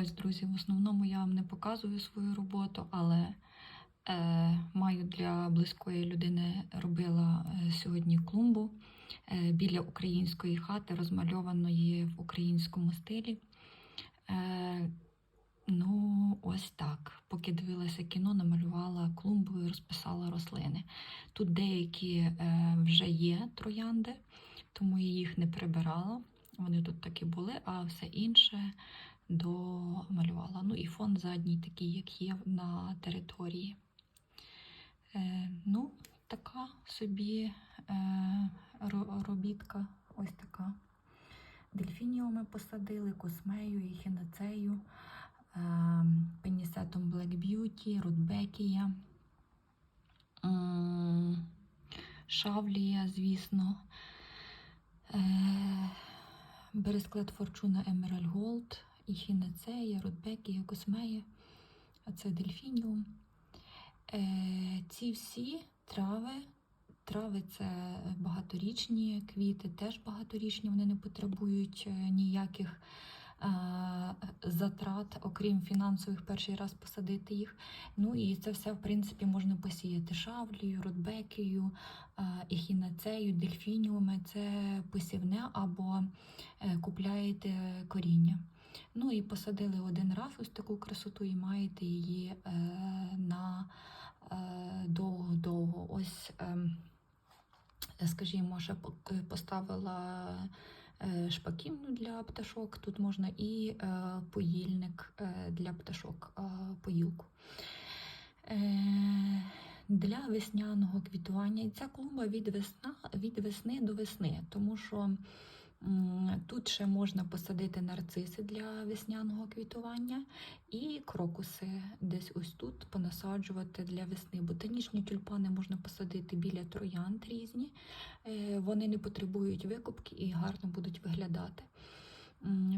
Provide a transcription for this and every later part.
Ось, друзі, в основному я вам не показую свою роботу, але е, маю для близької людини робила е, сьогодні клумбу е, біля української хати, розмальованої в українському стилі. Е, ну, ось так. Поки дивилася кіно, намалювала клумбу і розписала рослини. Тут деякі е, вже є троянди, тому я їх не прибирала. Вони тут такі були, а все інше домалювала. Ну і фон задній такий, як є на території. Е, ну, така собі е, робітка, ось така. Дельфініуми посадили, космею і хінацею, е, пенісетом Black Beauty, Рудбекія, Шавлія, звісно. Е, Бересклет Форчуна Емераль Голд, і Хінацея, Рудбекія, Космея, а це Дельфініум. Е, ці всі трави, трави це багаторічні, квіти теж багаторічні, вони не потребують е, ніяких е, затрат, окрім фінансових, перший раз посадити їх. Ну і це все, в принципі, можна посіяти шавлію, рудбекію, ехінацею, дельфініуми. Це посівне або купляєте коріння. Ну і посадили один раз ось таку красоту і маєте її е, на е, довго-довго. Ось, е, скажімо, ще е, поставила е, для пташок. Тут можна і е, поїльник е, для пташок, е, поїлку. Е, Для весняного квітування ця клумба від, весна, від весни до весни, тому що тут ще можна посадити нарциси для весняного квітування і крокуси десь ось тут понасаджувати для весни. Ботанічні тюльпани можна посадити біля троянд різні, Е, вони не потребують викупки і гарно будуть виглядати.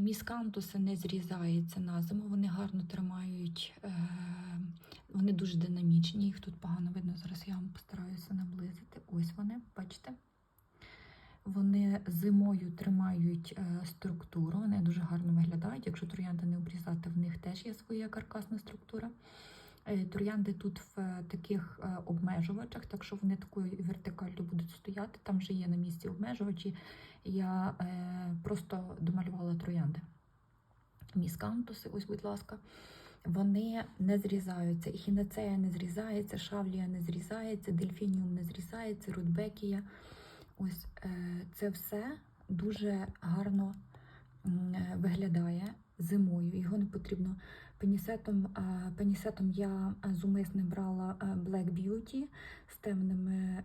Міскантуси не зрізаються на зиму, вони гарно тримають, е, вони дуже динамічні, їх тут погано видно. Зараз я вам постараюся наблизити. Ось вони, бачите? Вони зимою тримають е, структуру, вони дуже гарно виглядають. Якщо троянди не обрізати, в них теж є своя каркасна структура. Е, Троянди тут в е, таких обмежувачах, так що вони такою вертикально будуть стояти. Там вже є на місці обмежувачі. Я просто домалювала троянди. Міскантуси, ось, будь ласка, вони не зрізаються. Ехінацея не зрізається, шавлія не зрізається, дельфініум не зрізається, рудбекія. Ось е, це все дуже гарно е, виглядає зимою. Його не потрібно пенісетом. е, Пенісетом я зумисне брала Black Beauty з темними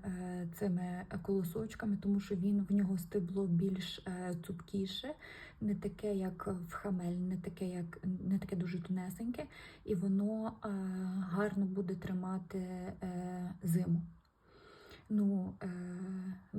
цими колосочками, тому що він в нього стебло більш цупкіше, не таке, як в хамель, не таке, як не таке дуже тонесеньке, і воно гарно буде тримати зиму. Ну,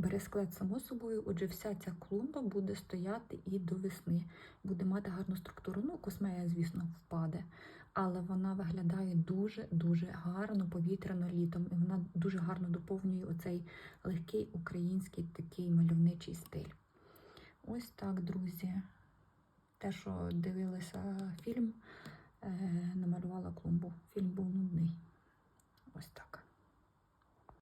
бересклет, само собою, отже, вся ця клумба буде стояти і до весни, буде мати гарну структуру. Ну, космея, звісно, впаде, але вона виглядає дуже-дуже гарно повітряно літом, і вона дуже гарно доповнює оцей легкий український такий мальовничий стиль. Ось так, друзі. Те, що дивилися фільм, е, намалювала клумбу. Фільм був нудний. Ось так.